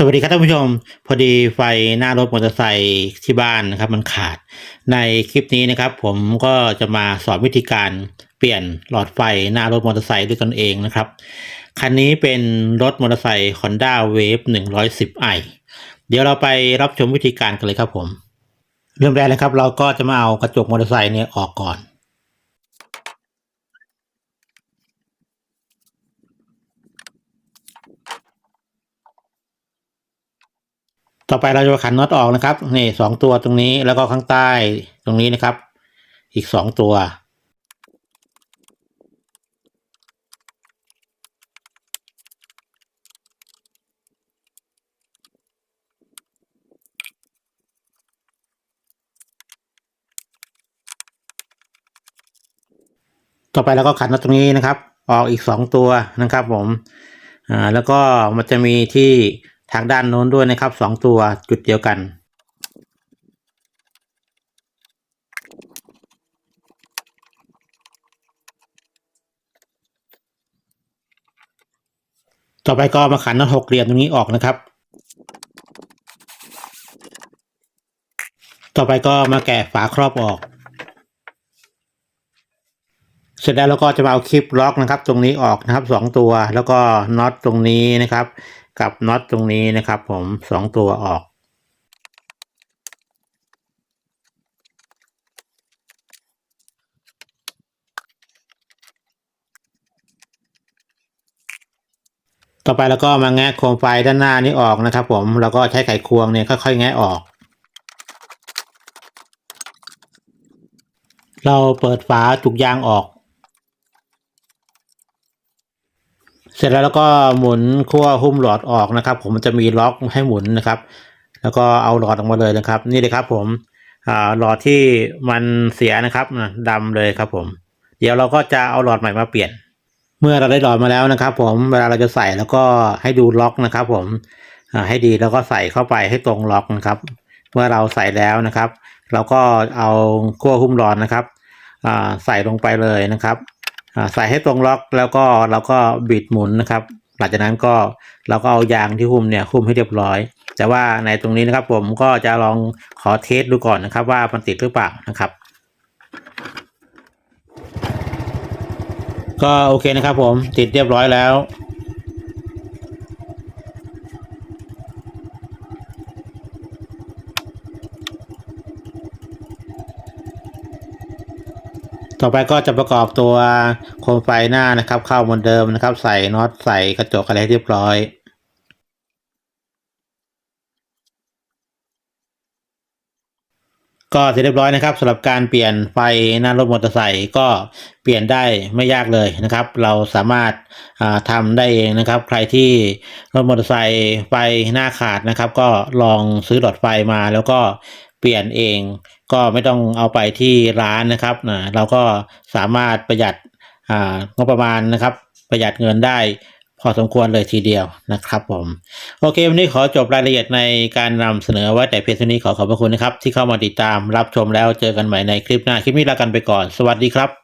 สวัสดีครับท่านผู้ชม พอดีไฟหน้ารถมอเตอร์ไซค์ที่บ้านนะครับ มันขาดในคลิปนี้นะครับ ผมก็จะมาสอนวิธีการเปลี่ยนหลอดไฟหน้ารถมอเตอร์ไซค์ด้วยตนเองนะครับ คันนี้เป็นรถมอเตอร์ไซค์ Honda Wave 110i เดี๋ยวเราไปรับชมวิธีการกันเลยครับผม เริ่มแรกนะครับ เราก็จะมาเอากระจกมอเตอร์ไซค์เนี่ยออกก่อน ต่อไปเราจะขันน็อตออกนะครับนี่สองตัวตรงนี้แล้วก็ข้างใต้ตรงนี้นะครับ อีกสองตัว ต่อไปเราก็ขันน็อตตรงนี้นะครับ ออกอีกสองตัวนะครับ ผมอ่าแล้วก็มันจะมีที่ ทางด้านโน้นด้วยนะครับสองตัวจุดเดียวกันต่อไปก็มาขันน็อตหกเหลี่ยมตรงนี้ออกนะครับ ต่อไปก็มาแกะฝาครอบออก เสร็จแล้วเราก็จะมาเอาคลิปล็อกนะครับ ตรงนี้ออกนะครับสองตัว แล้วก็น็อตตรงนี้นะครับ กับน็อตตรงนี้นะครับผมสองตัวออกต่อไปเราก็มาแงะโคมไฟด้านหน้านี้ออกนะครับ ผมแล้วก็ใช้ไขควงเนี่ยค่อยๆแงะออก เราเปิดฝาจุกยางออก เสร็จแล้วเราก็หมุนขั้วหุ้มหลอดออกนะครับ ผมจะมีล็อกให้หมุนนะครับ แล้วก็เอาหลอดออกมาเลยนะครับ นี่เลยครับ ผมหลอดที่มันเสียนะครับนะดำเลยครับ ผม เดี๋ยวเราก็จะเอาหลอดใหม่มาเปลี่ยน เมื่อเราได้หลอดมาแล้วนะครับ ผมเวลาเราจะใส่แล้วก็ให้ดูล็อกนะครับ ผมให้ดีแล้วก็ใส่เข้าไปให้ตรงล็อกนะครับ เมื่อเราใส่แล้วนะครับ เราก็เอาขั้วหุ้มหลอดนะครับใส่ลงไปเลยนะครับ ใส่ให้ตรงล็อกแล้วก็เราก็บิดหมุนนะครับ หลังจากนั้นก็เราก็เอายางที่หุ้มเนี่ยหุ้มให้เรียบร้อย แต่ว่าในตรงนี้นะครับผมก็จะลองขอเทสดูก่อนนะครับ ว่ามันติดหรือเปล่านะครับก็โอเคนะครับผมติดเรียบร้อยแล้ว ต่อไปก็จะประกอบตัวโคมไฟหน้านะครับ เข้าเหมือนเดิมนะครับ ใส่น็อตใส่กระจกอะไรเรียบร้อยก็เสร็จเรียบร้อยนะครับสำหรับการเปลี่ยนไฟหน้ารถมอเตอร์ไซค์ก็เปลี่ยนได้ไม่ยากเลยนะครับ เราสามารถาทำได้เองนะครับ ใครที่รถมอเตอร์ไซค์ไฟหน้าขาดนะครับ ก็ลองซื้อหลอดไฟมาแล้วก็ เปลี่ยนเอง ก็ไม่ต้องเอาไปที่ร้านนะครับนะเราก็สามารถประหยัดอ่างบประมาณนะครับ ประหยัดเงินได้พอสมควรเลยทีเดียวนะครับผม โอเค วันนี้ขอจบรายละเอียดในการนำเสนอไว้แต่เพียงเท่านี้ขอขอบพระคุณนะครับ ที่เข้ามาติดตามรับชมแล้วเจอกันใหม่ในคลิปหน้า คลิปนี้ลากันไปก่อน สวัสดีครับ